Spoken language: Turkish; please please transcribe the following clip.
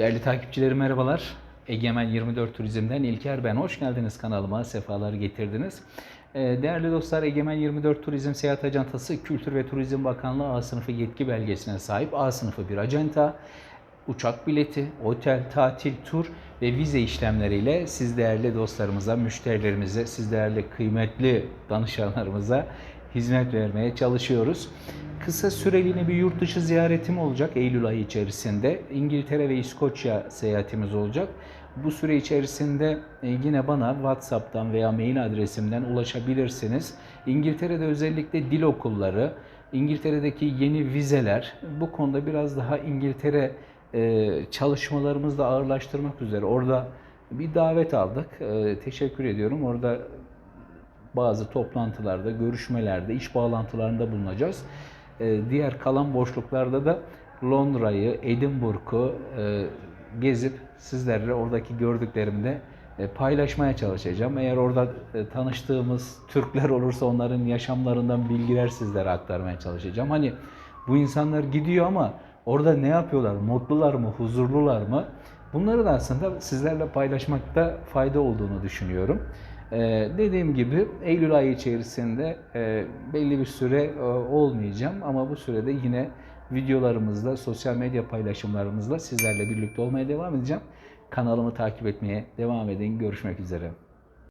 Değerli takipçilerim merhabalar. Egemen 24 Turizm'den İlker ben. Hoş geldiniz kanalıma, sefalar getirdiniz. Ee, Değerli dostlar Egemen 24 Turizm Seyahat Acentası Kültür ve Turizm Bakanlığı A sınıfı yetki belgesine sahip A sınıfı bir acenta. Uçak bileti, otel, tatil, tur ve vize işlemleriyle siz değerli dostlarımıza, müşterilerimize, siz değerli kıymetli danışanlarımıza hizmet vermeye çalışıyoruz. Kısa süreliğine bir yurt dışı ziyaretim olacak Eylül ayı içerisinde. İngiltere ve İskoçya seyahatimiz olacak. Bu süre içerisinde e, yine bana WhatsApp'tan veya mail adresimden ulaşabilirsiniz. İngiltere'de özellikle dil okulları, İngiltere'deki yeni vizeler, bu konuda biraz daha İngiltere e, çalışmalarımızı da ağırlaştırmak üzere orada bir davet aldık. E, Teşekkür ediyorum. Orada bazı toplantılarda, görüşmelerde, iş bağlantılarında bulunacağız. Ee, Diğer kalan boşluklarda da Londra'yı, Edinburgh'u e, gezip sizlerle oradaki gördüklerimi de e, paylaşmaya çalışacağım. Eğer orada e, tanıştığımız Türkler olursa onların yaşamlarından bilgiler sizlere aktarmaya çalışacağım. Hani bu insanlar gidiyor ama orada ne yapıyorlar? Mutlular mı? Huzurlular mı? Bunları da aslında sizlerle paylaşmakta fayda olduğunu düşünüyorum. Ee, dediğim gibi Eylül ayı içerisinde e, belli bir süre e, olmayacağım ama bu sürede yine videolarımızda, sosyal medya paylaşımlarımızla sizlerle birlikte olmaya devam edeceğim. Kanalımı takip etmeye devam edin. Görüşmek üzere.